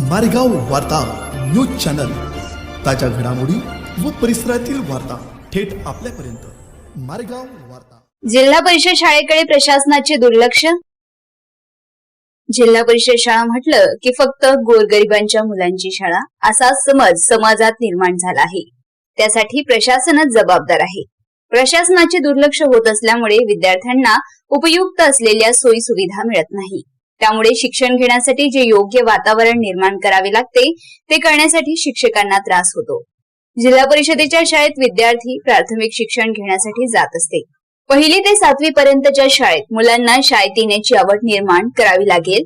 मारेगाव वार्ता news channel. ताज्या घडामोडी व परिसरातील वार्ता थेट आपल्यापर्यंत. मारेगाव वार्ता. जिल्हा परिषद शाळेकडे प्रशासनाचे दुर्लक्ष? जिल्हा परिषद शाळा म्हटलं की फक्त गोरगरिबांच्या मुलांची शाळा असा समज समाजात निर्माण झाला आहे. त्यासाठी प्रशासनच जबाबदार आहे. प्रशासनाचे दुर्लक्ष होत असल्यामुळे विद्यार्थ्यांना उपयुक्त असलेल्या सोयी सुविधा मिळत नाही. त्यामुळे शिक्षण घेण्यासाठी जे योग्य वातावरण निर्माण करावे लागते ते करण्यासाठी शिक्षकांना त्रास होतो. जिल्हा परिषदेच्या शाळेत विद्यार्थी प्राथमिक शिक्षण घेण्यासाठी जात असते. पहिली ते सातवी पर्यंतच्या शाळेत मुलांना शाळेत येण्याची आवड निर्माण करावी लागेल.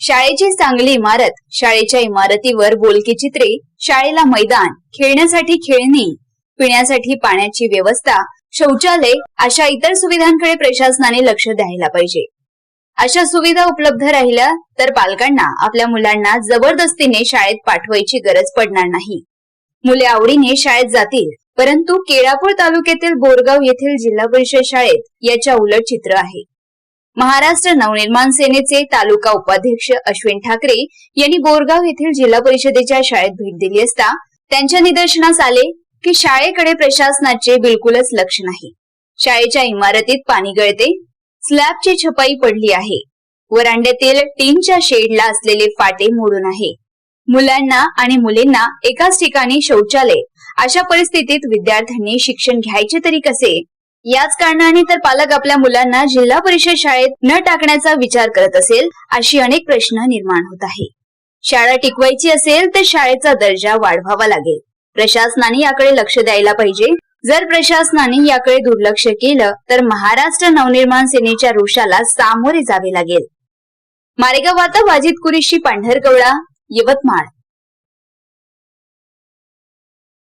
शाळेची चांगली इमारत शाळेच्या इमारतीवर बोलकी चित्रे शाळेला मैदान खेळण्यासाठी खेळणी पिण्यासाठी पाण्याची व्यवस्था शौचालय अशा इतर सुविधांकडे प्रशासनाने लक्ष द्यायला पाहिजे. अशा सुविधा उपलब्ध राहिल्या तर पालकांना आपल्या मुलांना जबरदस्तीने शाळेत पाठवायची गरज पडणार नाही. मुले आवडीने शाळेत जातील परंतु केळापूर तालुक्यातील बोरगाव येथील जिल्हा परिषद शाळेत याच्या उलट चित्र आहे. महाराष्ट्र नवनिर्माण सेनेचे तालुका उपाध्यक्ष अश्विन ठाकरे यांनी बोरगाव येथील जिल्हा परिषदेच्या शाळेत भेट दिली असता त्यांच्या निदर्शनास आले की शाळेकडे प्रशासनाचे बिलकुलच लक्ष नाही. शाळेच्या इमारतीत पाणी गळते स्लॅबची छपाई पडली आहे. वरांड्यातील टीनच्या शेडला असलेले फाटे मोडून आहे. मुलांना आणि मुलींना एकाच ठिकाणी शौचालय. अशा परिस्थितीत विद्यार्थ्यांनी शिक्षण घ्यायचे तरी कसे? याच कारणाने तर पालक आपल्या मुलांना जिल्हा परिषद शाळेत न टाकण्याचा विचार करत असेल अशी अनेक प्रश्न निर्माण होत आहे. शाळा टिकवायची असेल तर शाळेचा दर्जा वाढवावा लागेल. प्रशासनाने याकडे लक्ष द्यायला पाहिजे. जर प्रशासनाने याकडे दुर्लक्ष केलं तर महाराष्ट्र नवनिर्माण सेनेच्या रोषाला सामोरे जावे लागेल. मारेगाव वार्ता वाजिद कुरेशी पांढरकवडा यवतमाळ.